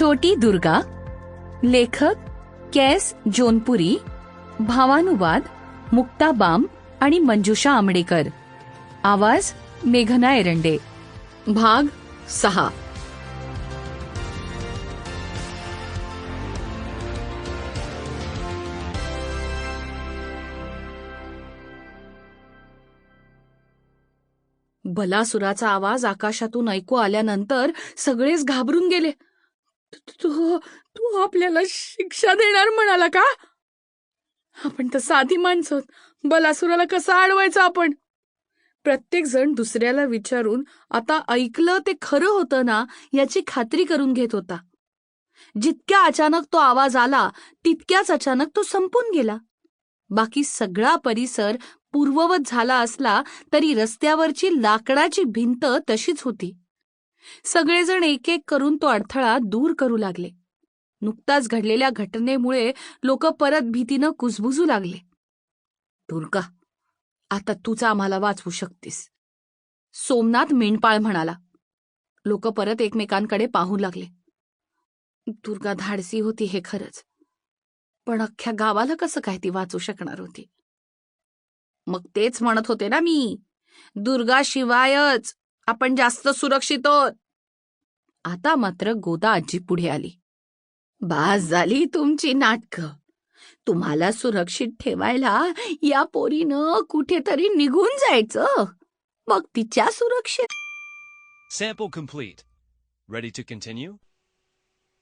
छोटी दुर्गा लेखक केस जोनपुरी भावानुवाद मुक्ता बाम आणि मंजुषा आमडेकर. आवाज मेघना एरंडे. भाग सहा. बलासुराचा आवाज आकाशातून ऐकू आल्यानंतर सगळेच घाबरून गेले. तू तू आपल्याला शिक्षा देणार म्हणाला का? आपण तर साधी माणसं आहोत. बलासुराला कसं अडवायचं आपण? प्रत्येक जण दुसऱ्याला विचारून आता ऐकलं ते खरं होतं ना याची खात्री करून घेत होता. जितक्या अचानक तो आवाज आला तितक्याच अचानक तो संपून गेला. बाकी सगळा परिसर पूर्ववत झाला असला तरी रस्त्यावरची लाकडाची भिंत तशीच होती. सगळेजण एक एक करून तो अडथळा दूर करू लागले. नुकताच घडलेल्या घटनेमुळे लोक परत भीतीनं कुजबुजू लागले. दुर्गा आता तूच आम्हाला वाचवू शकतेस. सोमनाथ मेंढपाळ म्हणाला. लोक परत एकमेकांकडे पाहू लागले. दुर्गा धाडसी होती हे खरंच. पण अख्ख्या गावाला कसं काय ती वाचू शकणार होती? मग तेच म्हणत होते ना मी. दुर्गाशिवायच आपण जास्त सुरक्षित आहोत आता मात्र गोदा आजी पुढे आली बास झाली तुमची नाटक तुम्हाला सुरक्षित ठेवायला या पोरीनं कुठेतरी निघून जायचं मग तिच्या सुरक्षित Sample complete. Ready to continue?